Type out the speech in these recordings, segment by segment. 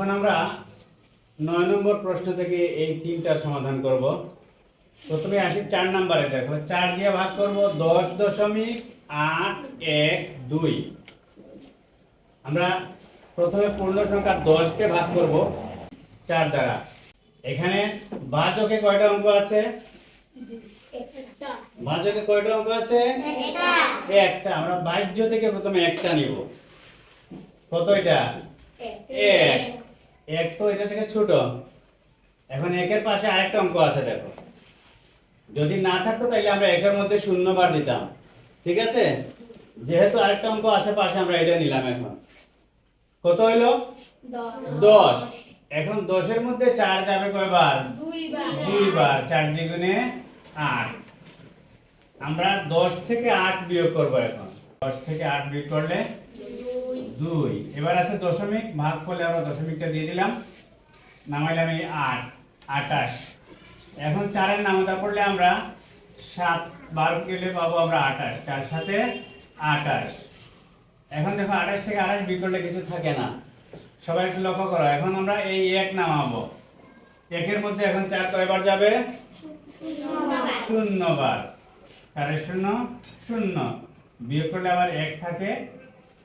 এখন আমরা নয় নম্বর প্রশ্ন থেকে এই তিনটার সমাধান করব। প্রথমে আসি চার নম্বরে দেখো চার দিয়ে ভাগ করব দশ দশমিক আট এক দুই। আমরা প্রথমে পূর্ণ সংখ্যা দশকে ভাগ করব চার দ্বারা। এখানে ভাজকে কয়টা অঙ্ক আছে? ভাজকে কয়টা অঙ্ক আছে? একটা। আমরা বাহ্য থেকে প্রথমে একটা নিব। কত এটা? এক। এক তো এটা থেকে ছোট। এখন একের পাশে আরেকটা অঙ্ক আছে দেখো। যদি না থাকতো তাহলে আমরা একের মধ্যে শূন্য বার দিতাম। ঠিক আছে? যেহেতু আরেকটা অঙ্ক আছে পাশে আমরা এটা নিলাম এখন। কত হইল? দশ। এখন দশের মধ্যে চার যাবে কয়বার? দুইবার চার দ্বিগুণে আট। আমরা দশ থেকে আট বিয়োগ করব এখন। দশ থেকে আট বিয়োগ করলে দুই। এবার আছে দশমিক, ভাগ করলে আমরা দশমিকটা দিয়ে দিলাম। নামাইলাম এই আট, আটাশ। এখন চারের নামতা পড়লে আমরা সাত বারো গেলে পাবো আমরা আটাশ চার সাথে আটাশ। এখন দেখো আঠাশ থেকে আঠাশ বিয়োগ করলে কিছু থাকে না। সবাই একটু লক্ষ্য করো, এখন আমরা এই এক নামাবো। একের মধ্যে এখন চার কয়বার যাবে? শূন্য বার চারে শূন্য? শূন্য। বিয়োগ করলে আবার এক থাকে।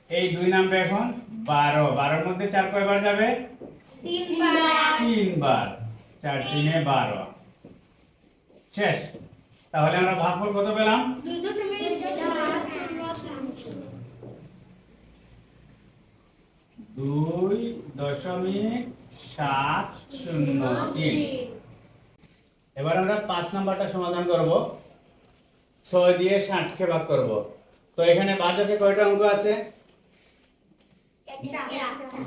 এই দুই নামবে এখন বারো। বারোর মধ্যে চার কয়বার যাবে? তিনবার। চার তিনে বারো। শেষ। তাহলে আমরা ভাগফল কত পেলাম? দুই দশমিক সাত শূন্য তিন। এবার আমরা পাঁচ নাম্বারটা সমাধান করব। ছয় দিয়ে ষাটকে ভাগ করব। তো এখানে ভাজকে কয়টা অঙ্ক আছে?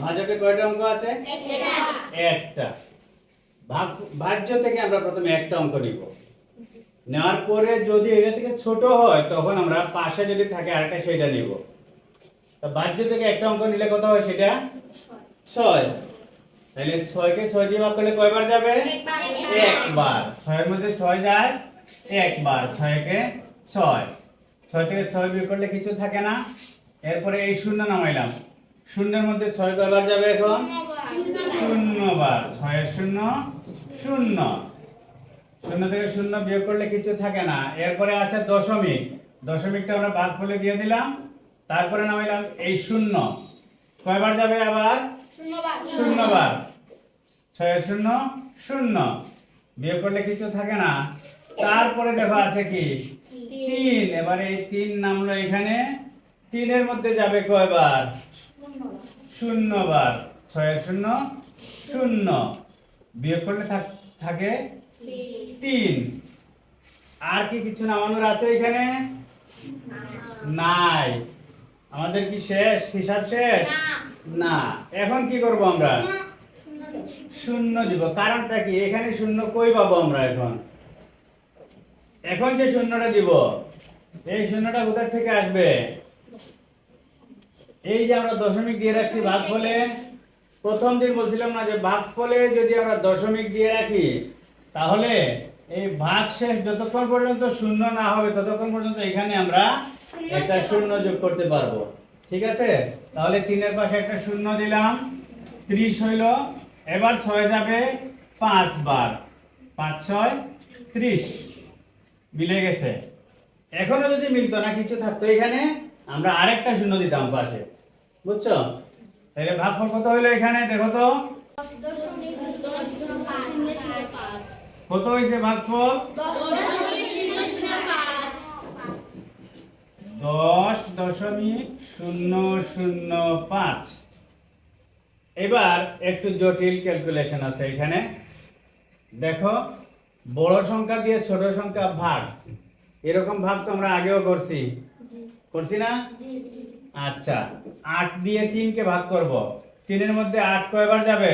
ভাজকে কয়টা অঙ্ক আছে? একটা। ভাজ্য থেকে আমরা প্রথমে একটা অঙ্ক নিব। নেওয়ার পরে যদি এটা থেকে ছোট হয়, তখন আমরা পাশে যদি থাকে আরেকটা সেটা নিব। তা বাহ্য থেকে একটা অঙ্ক নিলে কত হয় সেটা? ছয়। তাহলে ছয়কে ছয় দিয়ে ভাগ করলে কয়বার যাবে? একবার। ছয়ের মধ্যে ছয় যায়? একবার। ছয়কে ছয়। ছয় থেকে ছয় বিয়োগ করলে কিছু থাকে না। এরপরে এই শূন্য নামাইলাম। শূন্যের মধ্যে ছয় কয়বার যাবে এখন? শূন্য বার ছয়ের শূন্য শূন্য। শূন্য থেকে শূন্য বিয়োগ করলে কিছু থাকে না। এরপরে আছে দশমিক। দশমিকটা আমরা ভাগ ফলে দিয়ে দিলাম। তারপরে নামাইলাম এই শূন্য। কয়বার যাবে আবার? শূন্য বার ছয়ের শূন্য শূন্য। বিয়োগ করলে কিছু থাকে না। তারপরে দেখো আছে কি? তিন। এবারে এই তিন নামলো এখানে। তিনের মধ্যে যাবে কয়বার? শূন্য বার ছয়ের শূন্য শূন্য। বিয়োগ করলে থাক- থাকে তিন। আর কি কিছু নামানোর আছে এখানে? নাই। আমাদের কি শেষ? হিসাব শেষ? না। এখন কি করব আমরা? শূন্য দিব। কারণটা কি? এখানে শূন্য কই পাবো আমরা এখন? এখন যে শূন্যটা দিব এই শূন্যটা কোথা থেকে আসবে? এই যে আমরা দশমিক দিয়ে রাখছি ভাগ ফলে প্রথম দিন বলছিলাম না যে ভাগ ফলে যদি আমরা দশমিক দিয়ে রাখি, তাহলে এই ভাগ শেষ যতক্ষণ পর্যন্ত শূন্য না হবে, ততক্ষণ পর্যন্ত এখানে আমরা একটা শূন্য যোগ করতে পারব। ঠিক আছে? তাহলে তিনের পাশে একটা শূন্য দিলাম, ত্রিশ হইল, এবার ছয় যাবে পাঁচ বার। পাঁচ, ছয়, ত্রিশ। মিলে গেছে। এখনও যদি মিলতো না, কিছু থাকতো এখানে, আমরা আরেকটা শূন্য দিতাম পাশে। বুঝছ? তাহলে ভাগফল কত হইল এখানে? দেখো তো। কত হয়েছে ভাগফল? দশ দশমিক শূন্য শূন্য পাঁচ। এবার একটু জটিল ক্যালকুলেশন আছে এখানে। দেখো বড় সংখ্যা দিয়ে ছোট সংখ্যা ভাগ। এরকম ভাগ তো আমরা আগেও করছি। করছি না? আচ্ছা আট দিয়ে তিনকে ভাগ করব। তিনের মধ্যে আট কয়বার যাবে?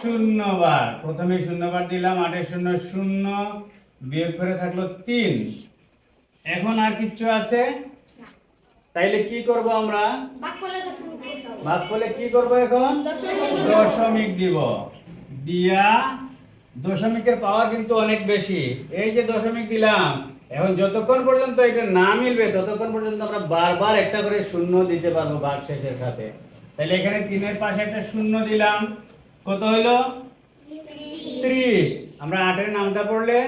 শূন্য বার প্রথমে শূন্য বার দিলাম আটের শূন্য শূন্য বিয়োগ করে থাকল তিন। এখন আর কিচ্ছু আছে? তাইলে কি করব আমরা? ভাগ করলে কি করব এখন? দশমিক। দিব। দিয়া দশমিকের পাওয়ার কিন্তু অনেক বেশি। এই যে দশমিক দিলাম এখন যতক্ষণ পর্যন্ত এটা না মিলবে, ততক্ষণ পর্যন্ত আমরা বারবার একটা করে শূন্য দিতে পারব ভাগ শেষের সাথে। তাহলে এখানে তিনের পাশে একটা শূন্য দিলাম। কত হলো ত্রিশ। আমরা আটের নামটা পড়লে,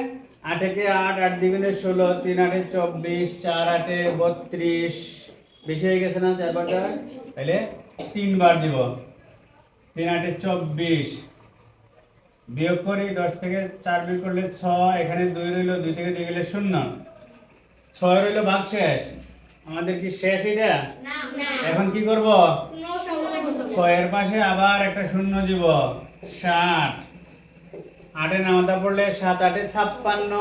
আট একে আট আট দ্বিগুণে ষোলো, তিন আটে চব্বিশ, চার আটে বত্রিশ। বেশি হয়ে গেছে না চার পাঁচটা তাহলে তিনবার দিব। তিন আটে চব্বিশ। বিয়োগ করি দশ থেকে চার বিয়োগ করলে ছয় এখানে দুই রইল দুই থেকে দুই গেলে শূন্য। ছয় রইল ভাগ শেষ। আমাদের কি শেষ এটা? এখন কি করব? ছয়ের পাশে আবার একটা শূন্য দিব ষাট। আটে নামাতা পড়লে সাত আটে ছাপ্পান্ন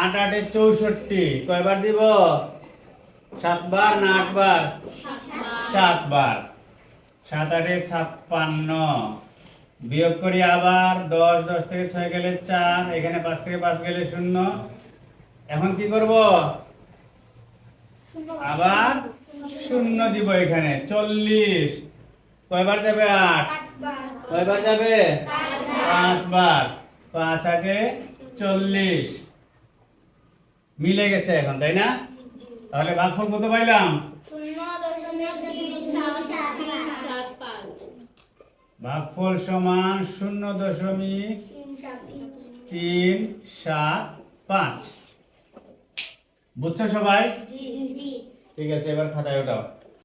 আট আটে চৌষট্টি। কয়বার দিব? সাতবার না আটবার? সাতবার। সাত আটে ছাপ্পান্ন। বিয়োগ করি আবার দশ দশ থেকে ছয় গেলে চার, এখানে পাঁচ থেকে পাঁচ গেলে শূন্য। এখন কি করব? আবার শূন্য দিব এখানে, চল্লিশ। কয়বার যাবে আট? কয়বার যাবে? পাঁচবার। পাঁচ আগে চল্লিশ। মিলে গেছে এখন, তাই না? তাহলে ভাগফল কত পাইলাম? ভাগফল সমান শূন্য দশমিক তিন সাত পাঁচ। বুঝছ সবাই? ঠিক আছে এবার খাতায় ওঠাও।